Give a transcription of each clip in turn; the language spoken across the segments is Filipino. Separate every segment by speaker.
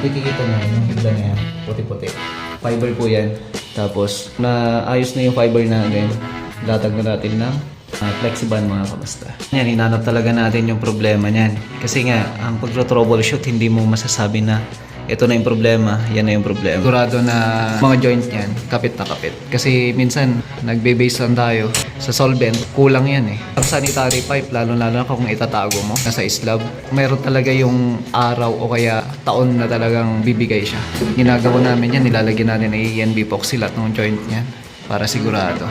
Speaker 1: Kung kikita nyo, yung higla na yan, puti-puti. Fiber po yan. Tapos, na ayos na yung fiber natin. Latag na natin ng uh, flexiband mga kamasta. Yan, hinanap talaga natin yung problema niyan. Kasi nga, ang pagtro-troubleshoot, hindi mo masasabi na ito na yung problema, yan na yung problema. Sigurado na mga joint yan, kapit na kapit. Kasi minsan, nagbe-base lang tayo sa solvent, kulang yan eh. Ang sanitary pipe, lalo-lalo na kung itatago mo, nasa slab, meron talaga yung araw o kaya taon na talagang bibigay siya. Ginagawa namin yan, nilalagyan natin ng ENB epoxy lahat ng joint niyan para sigurado.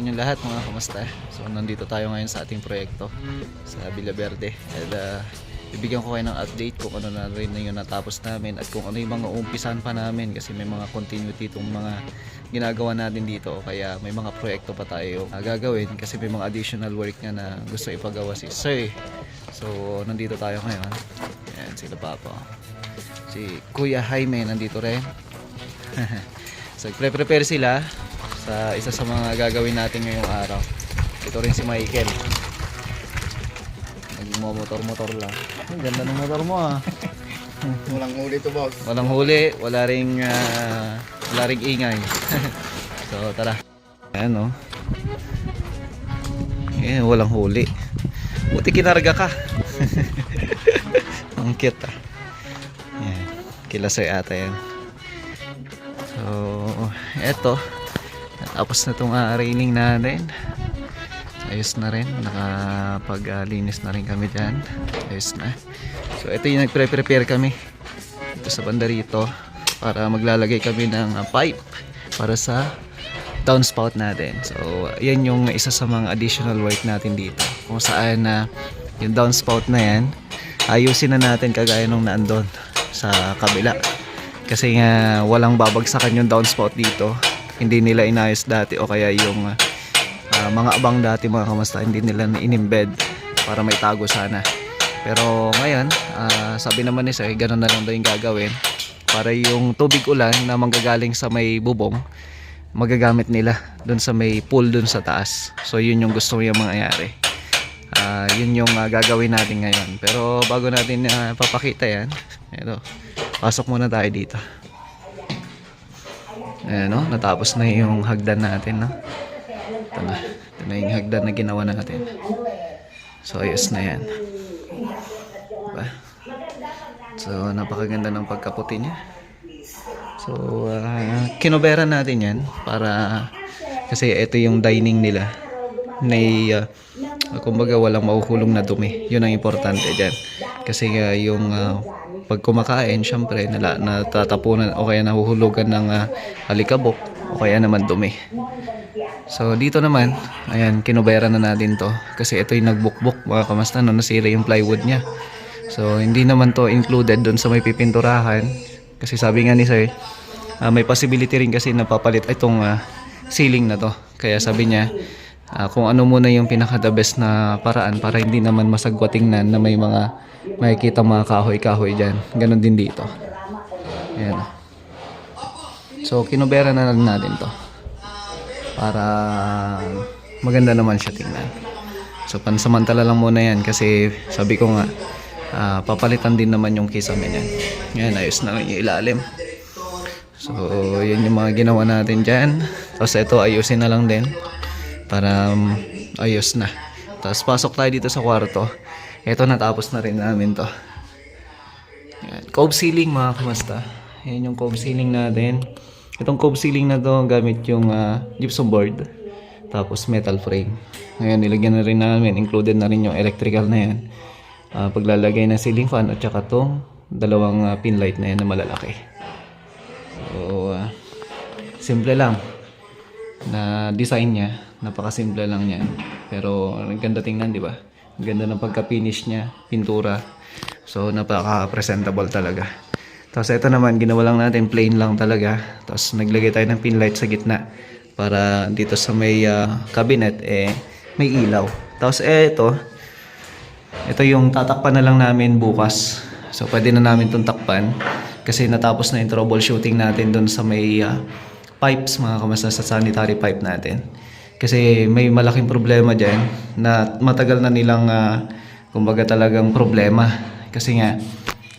Speaker 1: Inyong lahat mga kamusta. So nandito tayo ngayon sa ating proyekto sa Villa Verde. At uh, bibigyan ko kayo ng update kung ano na rin na yung natapos namin at kung ano yung mga umpisan pa namin kasi may mga continuity itong mga ginagawa natin dito kaya may mga proyekto pa tayo uh, gagawin kasi may mga additional work nga na gusto ipagawa si Sir. So nandito tayo ngayon. Yan sila Papa. Si Kuya Jaime nandito rin. so pre-prepare sila sa isa sa mga gagawin natin ngayong araw. Ito rin si Michael. Nagmo-motor-motor lang. Ang ganda ng motor mo ah.
Speaker 2: Walang huli to boss.
Speaker 1: Walang huli, wala ring ah, wala ring ingay. so tara. Ayan oh. Eh, walang huli. Buti kinarga ka. Ang cute ah. Yan. Kila ata yan. So, eto. Tapos na itong uh, railing natin. Ayos na rin. Nakapaglinis na rin kami dyan. Ayos na. So, ito yung nagpre-prepare kami. Ito sa banda rito. Para maglalagay kami ng uh, pipe. Para sa downspout natin. So, yan yung isa sa mga additional work natin dito. Kung saan na yung downspout na yan, ayusin na natin kagaya nung naandun sa kabila. Kasi nga walang babagsakan yung downspout dito. Hindi nila inayos dati o kaya yung ah, mga abang dati mga kamasta hindi nila na inimbed para may tago sana. Pero ngayon, ah, sabi naman ni Sir, ganun na lang daw yung gagawin para yung tubig ulan na manggagaling sa may bubong magagamit nila doon sa may pool doon sa taas. So yun yung gusto yung mangyayari. Ah, yun yung ah, gagawin natin ngayon. Pero bago natin ah, papakita yan, ito, pasok muna tayo dito. Ayan no, natapos na yung hagdan natin no. Ito na, ito na yung hagdan na ginawa natin. So ayos na yan. Diba? So napakaganda ng pagkaputi niya. So, uh, kinobera natin yan para kasi ito yung dining nila. May, uh, kumbaga walang mahuhulong na dumi. Yun ang importante dyan. Kasi uh, yung uh, pag kumakain, syempre, nala, natatapunan o kaya nahuhulugan ng uh, alikabok o kaya naman dumi. So, dito naman, ayan, kinobera na natin to. Kasi ito yung nagbukbuk, mga kamasta, no, nasira yung plywood niya. So, hindi naman to included doon sa may pipinturahan. Kasi sabi nga ni Sir, ah, may possibility rin kasi napapalit itong ah, ceiling na to. Kaya sabi niya, ah, kung ano muna yung pinaka the best na paraan para hindi naman masagwa tingnan na may mga makikita mga kahoy-kahoy dyan. Ganon din dito. Ayan. So, kinubera na lang natin to. Para maganda naman siya tingnan. So, pansamantala lang muna yan kasi sabi ko nga, Ah, papalitan din naman yung kisame niyan. Yan, ayos na lang yung ilalim. So, yun yung mga ginawa natin dyan. Tapos ito, ayusin na lang din. Para um, ayos na. Tapos pasok tayo dito sa kwarto. Ito, natapos na rin namin to. Yan. Cove ceiling mga kamasta. Yan yung cove ceiling natin. Itong cove ceiling na to, gamit yung ah, gypsum board. Tapos metal frame. Ngayon, nilagyan na rin namin. Included na rin yung electrical na yan ah, paglalagay ng ceiling fan at saka tong dalawang ah, pin light na yan na malalaki. So, ah, simple lang na design niya. Napakasimple lang niya. Pero ang ganda tingnan, di ba? Ang ganda ng pagka-finish niya, pintura. So, napaka-presentable talaga. Tapos ito naman, ginawa lang natin, plain lang talaga. Tapos naglagay tayo ng pin light sa gitna para dito sa may ah, cabinet, eh, may ilaw. Tapos eh, ito, ito yung tatakpan na lang namin bukas. So pwede na namin itong takpan kasi natapos na yung troubleshooting natin doon sa may uh, pipes mga kamasta sa sanitary pipe natin. Kasi may malaking problema dyan na matagal na nilang ah, kumbaga talagang problema. Kasi nga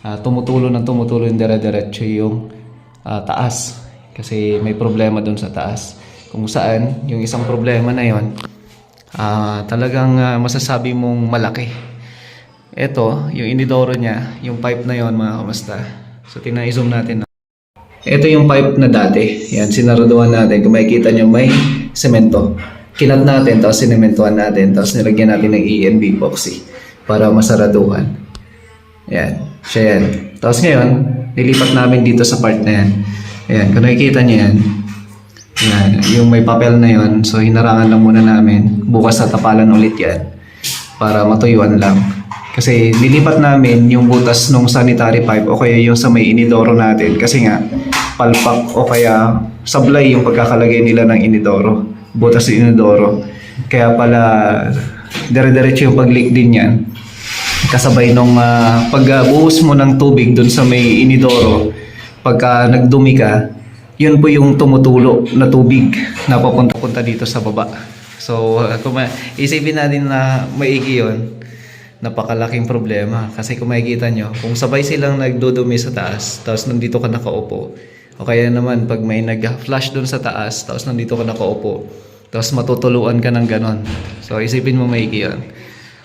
Speaker 1: ah, tumutulo ng tumutulo yung dire-diretso yung ah, taas. Kasi may problema doon sa taas. Kung saan yung isang problema na yon ah, talagang ah, masasabi mong malaki. Ito, yung inidoro niya, yung pipe na yon mga kamasta. So, tingnan, i-zoom natin. Ito yung pipe na dati. Yan, sinaraduhan natin. Kung makikita nyo, may semento. Kinat natin, tapos sinementuhan natin, tapos nilagyan natin ng ENB epoxy para masaraduhan. Yan, siya yan. Tapos ngayon, nilipat namin dito sa part na yan. Ayan, kung nakikita nyo yan, yan, yung may papel na yon so hinarangan lang muna namin. Bukas sa tapalan ulit yan para matuyuan lang. Kasi nilipat namin yung butas ng sanitary pipe o kaya yung sa may inidoro natin kasi nga palpak o kaya sablay yung pagkakalagay nila ng inidoro. Butas ng inidoro. Kaya pala dire-diretso yung pag-leak din yan. Kasabay nung ah, pagbuhos mo ng tubig dun sa may inidoro, pagka nagdumi ka, yun po yung tumutulo na tubig na papunta-punta dito sa baba. So, uh, kung ma- isipin natin na maigi yun, napakalaking problema. Kasi kung makikita nyo, kung sabay silang nagdudumi sa taas, tapos nandito ka nakaupo, o kaya naman pag may nag-flash dun sa taas, tapos nandito ka nakaupo, tapos matutuluan ka ng ganon. So, isipin mo maigi yun.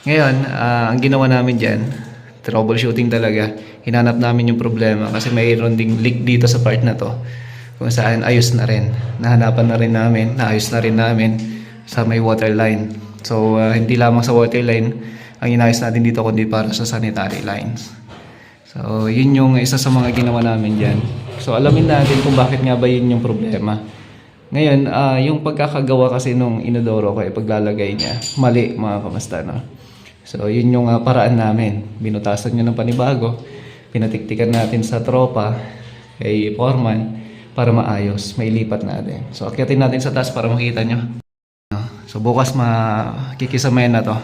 Speaker 1: Ngayon, ah, ang ginawa namin dyan, troubleshooting talaga. Hinanap namin yung problema kasi mayroon ding leak dito sa part na to. Kung saan ayos na rin. Nahanapan na rin namin, naayos na rin namin sa may water line. So, ah, hindi lamang sa water line ang inayos natin dito kundi para sa sanitary lines. So, yun yung isa sa mga ginawa namin dyan. So, alamin natin kung bakit nga ba yun yung problema. Ngayon, ah, yung pagkakagawa kasi nung inodoro ko, eh, paglalagay niya, mali mga kamasta, no? So, yun yung ah, paraan namin. Binutasan niya ng panibago. Pinatiktikan natin sa tropa, kay foreman, para maayos. Mailipat natin. So, akyatin natin sa taas para makita nyo. So, bukas makikisamayan na to.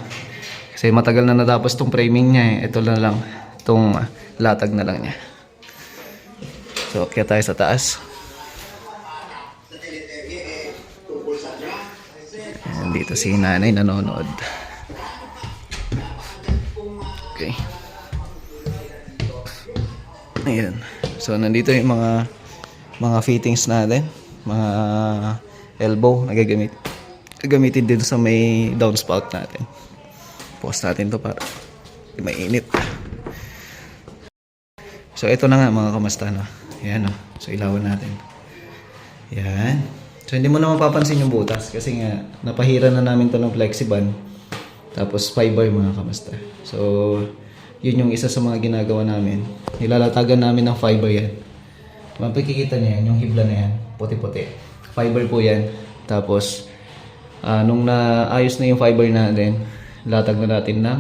Speaker 1: Kasi matagal na natapos tong framing niya eh. Ito na lang. Itong ah, latag na lang niya. So, akyat tayo sa taas. Ayan, dito si nanay nanonood. Okay. Ayan. So, nandito yung mga mga fittings natin. Mga elbow na gagamit. Gagamitin din sa may downspout natin. Post natin to para mainit. So, ito na nga mga kamasta, no? Ayan, no? So, ilawan natin. Yan. So, hindi mo na mapapansin yung butas kasi nga, napahira na namin to ng flexiband. Tapos, fiber mga kamasta. So, yun yung isa sa mga ginagawa namin. Nilalatagan namin ng fiber yan. Mapikikita niya yan, yung hibla na yan. Puti-puti. Fiber po yan. Tapos, ah, nung naayos na yung fiber natin, latag na natin ng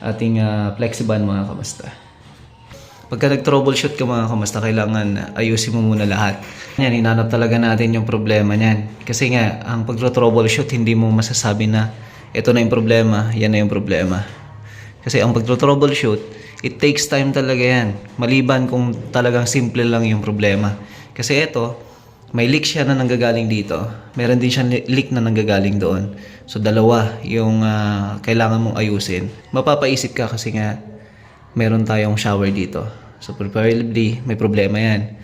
Speaker 1: ating ah, flexiband mga kamasta. Pagka nag-troubleshoot ka mga kamasta, kailangan ayusin mo muna lahat. Yan, hinanap talaga natin yung problema niyan. Kasi nga, ang pag-troubleshoot, hindi mo masasabi na ito na yung problema, yan na yung problema. Kasi ang pag-troubleshoot, it takes time talaga yan. Maliban kung talagang simple lang yung problema. Kasi ito, may leak siya na nanggagaling dito. Meron din siya leak na nanggagaling doon. So dalawa yung ah, kailangan mong ayusin. Mapapaisip ka kasi nga meron tayong shower dito. So preferably may problema yan.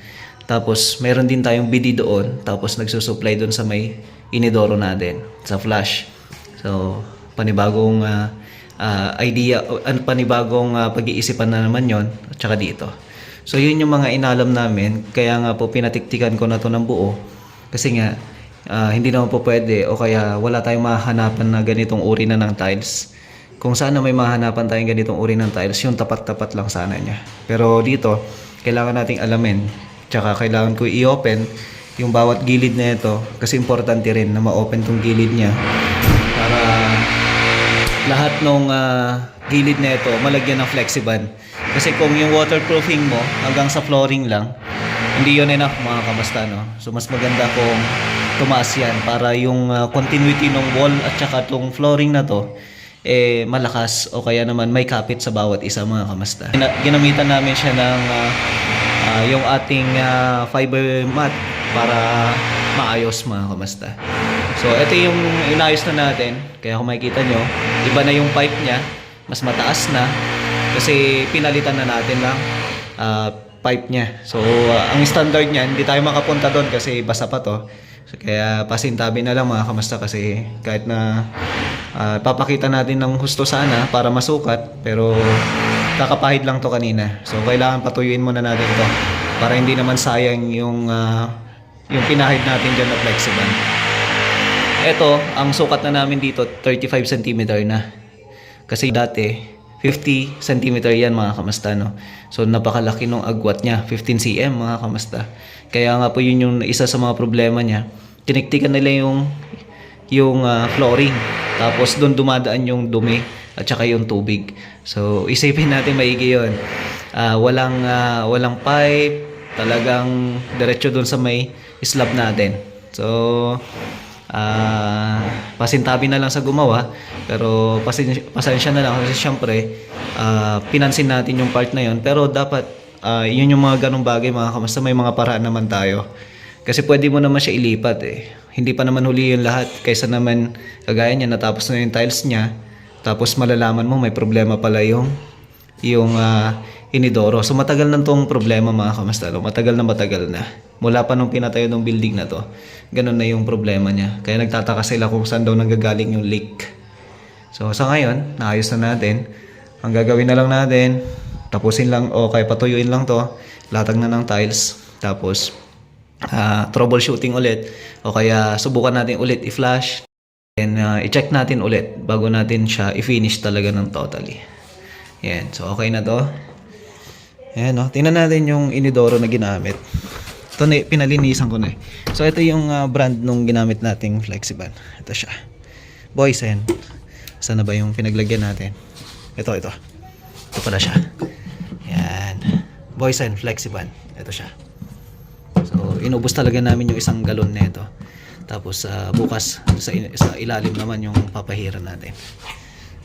Speaker 1: Tapos meron din tayong BD doon. Tapos nagsusupply doon sa may inidoro natin. Sa flash. So panibagong ah, ah, idea, an panibagong ah, pag-iisipan na naman yon at saka dito. So yun yung mga inalam namin, kaya nga po pinatiktikan ko na to ng buo kasi nga ah, hindi naman po pwede o kaya wala tayong mahanapan na ganitong uri na ng tiles. Kung sana may mahanapan tayong ganitong uri ng tiles, yung tapat-tapat lang sana niya. Pero dito, kailangan nating alamin, tsaka kailangan ko i-open yung bawat gilid na ito kasi importante rin na ma-open tong gilid niya para lahat ng gilid na ito malagyan ng flexiband. Kasi kung yung waterproofing mo hanggang sa flooring lang, hindi yun enough mga kamasta, no? So mas maganda kung tumaas yan para yung ah, continuity ng wall at saka tong flooring na to eh malakas o kaya naman may kapit sa bawat isa mga kamasta. Gina- ginamitan namin siya ng ah, ah, yung ating ah, fiber mat para maayos mga kamasta. So, ito yung inayos na natin. Kaya kung makikita nyo, iba na yung pipe niya. Mas mataas na. Kasi pinalitan na natin lang ah, pipe niya. So, ah, ang standard niya, hindi tayo makapunta doon kasi basa pa to. So, kaya pasintabi na lang mga kamasta kasi kahit na ah, papakita natin ng husto sana para masukat. Pero kakapahid lang to kanina. So, kailangan patuyuin muna natin to para hindi naman sayang yung ah, yung pinahid natin dyan na flexible. Ito, ang sukat na namin dito, 35 cm na. Kasi dati, 50 cm yan mga kamasta, no? So, napakalaki nung agwat niya, 15 cm mga kamasta. Kaya nga po yun yung isa sa mga problema niya. Tiniktikan nila yung yung ah, flooring. Tapos doon dumadaan yung dumi at saka yung tubig. So, isipin natin maigi yun. Ah, walang, ah, walang pipe, talagang diretso doon sa may slab natin. So, ah pasintabi na lang sa gumawa pero pasensya, pasensya na lang kasi syempre ah, pinansin natin yung part na yon pero dapat ah, yun yung mga ganong bagay mga kamasta may mga paraan naman tayo kasi pwede mo naman siya ilipat eh hindi pa naman huli yung lahat kaysa naman kagaya niya natapos na yung tiles niya tapos malalaman mo may problema pala yung yung ah, inidoro. So matagal na tong problema mga kamastalo. Matagal na matagal na. Mula pa nung pinatayo ng building na to, ganun na yung problema niya. Kaya nagtataka sila kung saan daw nanggagaling yung leak. So sa ngayon, naayos na natin. Ang gagawin na lang natin, tapusin lang o kaya patuyuin lang to. Latag na ng tiles. Tapos ah, troubleshooting ulit o kaya subukan natin ulit i-flash and uh, i-check natin ulit bago natin siya i-finish talaga ng totally. Yan. So, okay na to. Ayan, no? Tingnan natin yung inidoro na ginamit. Ito, na, pinalinisan ko na eh. So, ito yung uh, brand nung ginamit nating Flexiban. Ito siya. Boysen. Saan na ba yung pinaglagyan natin? Ito, ito. Ito pala siya. Yan. Boysen Flexiban. Ito siya. So, inubos talaga namin yung isang galon nito. Tapos, ah, bukas sa, sa ilalim naman yung papahiran natin.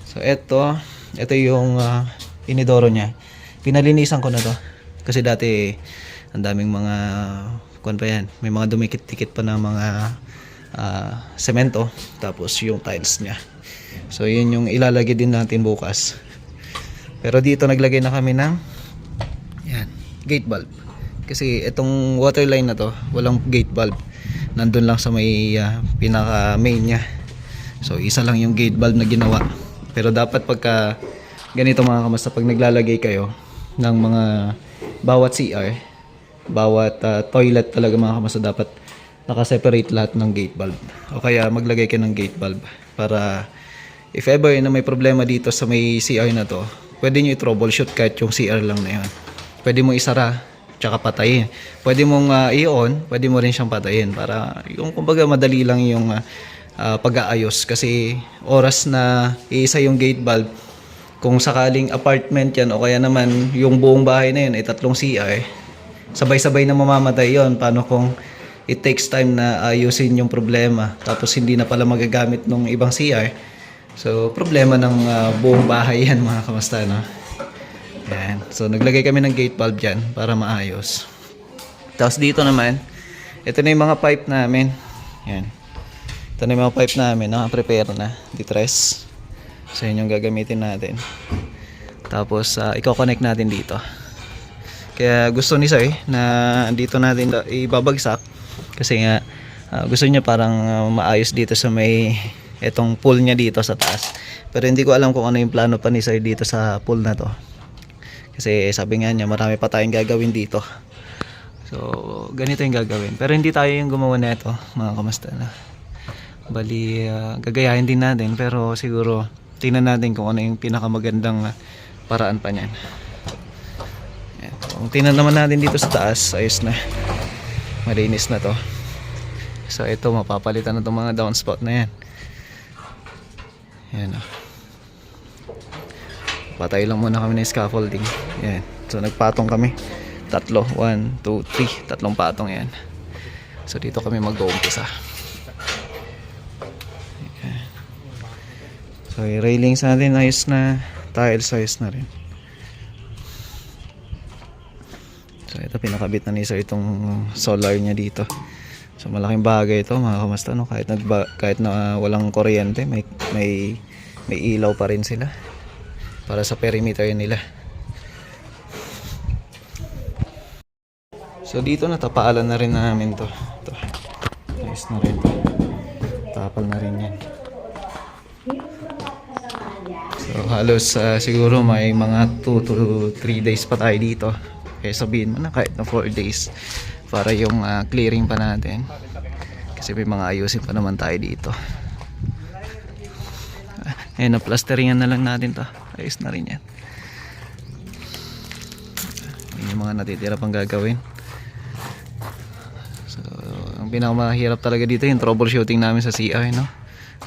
Speaker 1: So, ito, ito yung ah, inidoro niya. Pinalinisan ko na to. Kasi dati, ang daming mga, kuan pa yan, may mga dumikit-tikit pa na mga ah, semento. Tapos yung tiles niya. So, yun yung ilalagay din natin bukas. Pero dito naglagay na kami ng yan, gate bulb. Kasi itong water line na to, walang gate bulb. Nandun lang sa may ah, pinaka main niya. So isa lang yung gate bulb na ginawa. Pero dapat pagka ganito mga kamasta pag naglalagay kayo ng mga bawat CR, bawat ah, toilet talaga mga kamasta dapat naka-separate lahat ng gate bulb. O kaya maglagay ka ng gate bulb para if ever na may problema dito sa may CR na to, pwede nyo i-troubleshoot kahit yung CR lang na yun. Pwede mo isara, tsaka patayin. Pwede mong ah, i-on, pwede mo rin siyang patayin para yung kumbaga madali lang yung ah, ah, pag-aayos kasi oras na iisa yung gate bulb, kung sakaling apartment yan o kaya naman yung buong bahay na yun ay tatlong CR, sabay-sabay na mamamatay yon Paano kung it takes time na ayusin yung problema tapos hindi na pala magagamit ng ibang CR? So, problema ng ah, buong bahay yan mga kamasta, no? Yan. So, naglagay kami ng gate valve dyan para maayos. Tapos dito naman, ito na yung mga pipe namin. Yan. Ito na yung mga pipe namin. Naka-prepare na. Ditres. So, yun yung gagamitin natin. Tapos, uh, i-connect natin dito. Kaya gusto ni Sir na dito natin ibabagsak. Kasi nga, ah, gusto niya parang ah, maayos dito sa may etong pool niya dito sa taas. Pero hindi ko alam kung ano yung plano pa ni Sir dito sa pool na to. Kasi sabi nga niya, marami pa tayong gagawin dito. So, ganito yung gagawin. Pero hindi tayo yung gumawa nito, mga kamusta na. Bali, ah, gagayahin din natin. Pero siguro, tingnan natin kung ano yung pinakamagandang paraan pa niyan. Yan. Kung tingnan naman natin dito sa taas, ayos na. Malinis na to. So, ito, mapapalitan na itong mga downspout na yan. Yan, oh. Patay lang muna kami ng scaffolding. Yan. So nagpatong kami. Tatlo. One, two, three. Tatlong patong yan. So dito kami mag-uumpisa. So yung railings natin ayos na. Tiles ayos na rin. So ito pinakabit na ni sir itong solar niya dito. So malaking bagay ito mga kamusta no kahit nagba, kahit na ah, walang kuryente may may may ilaw pa rin sila para sa perimeter nila. So dito natapaalan na rin namin to. Ito. Nice na rin to. Tapal na rin yan. So halos ah, siguro may mga 2 to 3 days pa tayo dito. Kaya sabihin mo na kahit na 4 days para yung ah, clearing pa natin. Kasi may mga ayusin pa naman tayo dito. Ah, Ayun, na plasteringan na lang natin to. Ayos na rin yan. Yun yung mga natitira pang gagawin. So, ang pinakamahirap talaga dito yung troubleshooting namin sa CI, no?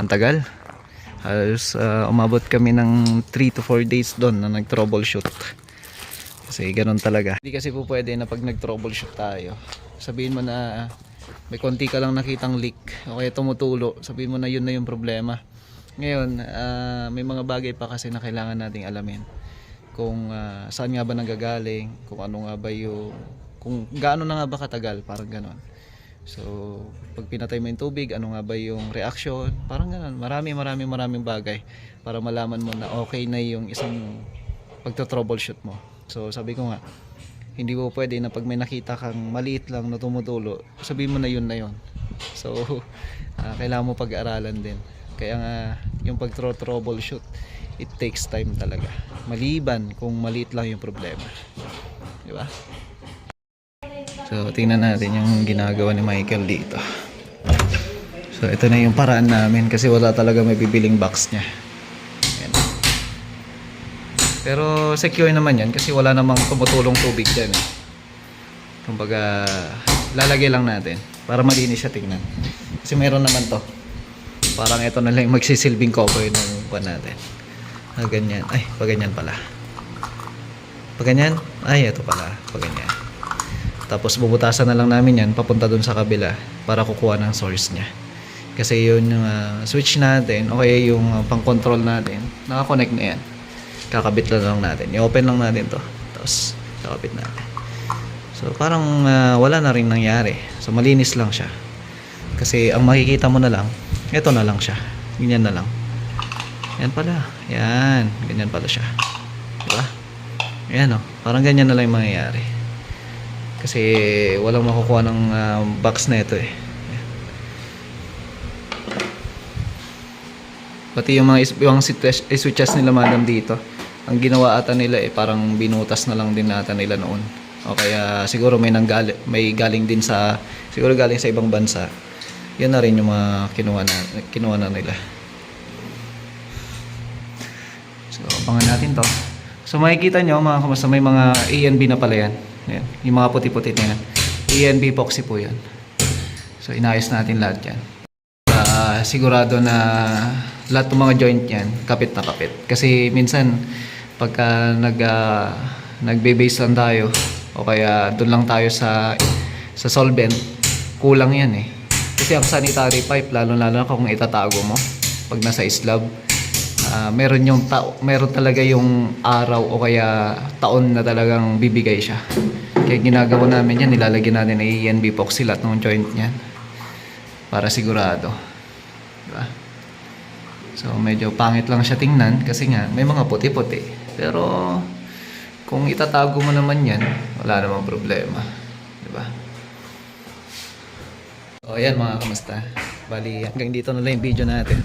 Speaker 1: Ang tagal. Halos ah, umabot kami ng 3 to 4 days doon na nag-troubleshoot. Kasi ganun talaga. Hindi kasi po pwede na pag nag-troubleshoot tayo, sabihin mo na may konti ka lang nakitang leak o kaya tumutulo, sabihin mo na yun na yung problema. Ngayon, ah, may mga bagay pa kasi na kailangan nating alamin. Kung ah, saan nga ba nanggagaling, kung ano nga ba yung kung gaano na nga ba katagal, parang ganon. So, pag pinatay mo yung tubig, ano nga ba yung reaction? Parang ganun. Marami, marami, maraming bagay para malaman mo na okay na yung isang pagto-troubleshoot mo. So, sabi ko nga, hindi mo pwede na pag may nakita kang maliit lang na tumutulo, sabihin mo na yun na yun. So, ah, kailangan mo pag-aralan din. Kaya nga, yung pag-troubleshoot, it takes time talaga. Maliban kung maliit lang yung problema. Di ba? So, tingnan natin yung ginagawa ni Michael dito. So, ito na yung paraan namin kasi wala talaga may bibiling box niya. Pero secure naman yan kasi wala namang tumutulong tubig dyan. Eh. Kumbaga, lalagay lang natin para malinis siya tingnan. Kasi meron naman to. Parang ito na lang yung magsisilbing cover ng pan natin. Ah, ganyan. Ay, pa ganyan pala. Pa ganyan? Ay, ito pala. Pa ganyan. Tapos bubutasan na lang namin yan papunta dun sa kabila para kukuha ng source niya. Kasi yun yung ah, switch natin o kaya yung ah, pang-control natin, nakakonect na yan. Kakabit lang lang natin. I-open lang natin to. Tapos kakabit natin. So parang ah, wala na rin nangyari. So malinis lang siya. Kasi ang makikita mo na lang, ito na lang siya. Ganyan na lang. Yan pala. Yan. Ganyan pala siya. Diba? Yan o. Parang ganyan na lang yung mangyayari. Kasi walang makukuha ng ah, box na ito eh. Pati yung mga switches, eh, switches nila madam dito. Ang ginawa ata nila eh parang binutas na lang din nata nila noon. O kaya siguro may nanggali, may galing din sa siguro galing sa ibang bansa. Yan na rin yung mga kinuha na kinuha na nila. So, abangan natin to. So, makikita nyo mga kamusta, may mga ANB na pala yan. Ayan, yung mga puti-puti na yan. ANB epoxy po yan. So, inayos natin lahat yan. Ah, sigurado na lahat ng mga joint yan, kapit na kapit. Kasi minsan, pagka nag, ah, nagbe-base lang tayo, o kaya doon lang tayo sa sa solvent, kulang yan eh. Kasi ang sanitary pipe, lalo-lalo na kung itatago mo, pag nasa slab, Ah, meron yung ta- meron talaga yung araw o kaya taon na talagang bibigay siya. Kaya ginagawa namin yan, nilalagyan natin ng ENB epoxy lahat ng joint niyan. Para sigurado. Diba? So medyo pangit lang siya tingnan kasi nga may mga puti-puti. Pero kung itatago mo naman yan, wala namang problema. Diba? So ayan mga kamusta. Bali hanggang dito na lang yung video natin.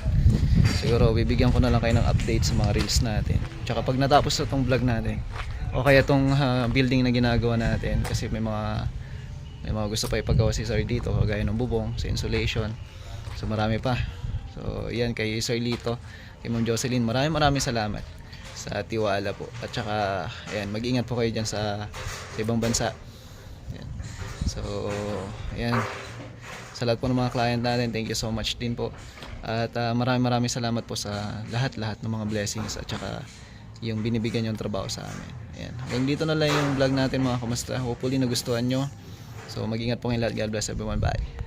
Speaker 1: Siguro bibigyan ko na lang kayo ng update sa mga reels natin. Tsaka pag natapos na tong vlog natin, o kaya tong ah, building na ginagawa natin kasi may mga may mga gusto pa ipagawa si Sir dito kagaya ng bubong, sa insulation. So marami pa. So yan kay Sir Lito, kay Ma'am Jocelyn, maraming maraming salamat sa tiwala po. At saka ayan, mag-ingat po kayo diyan sa, sa ibang bansa. Ayan. So ayan, sa lahat po ng mga client natin, thank you so much din po. At ah, maraming maraming salamat po sa lahat-lahat ng mga blessings at saka yung binibigyan yung trabaho sa amin. Ayan. Hanggang dito na lang yung vlog natin mga kamusta. Hopefully nagustuhan nyo. So mag-ingat po kayo lahat. God bless everyone. Bye.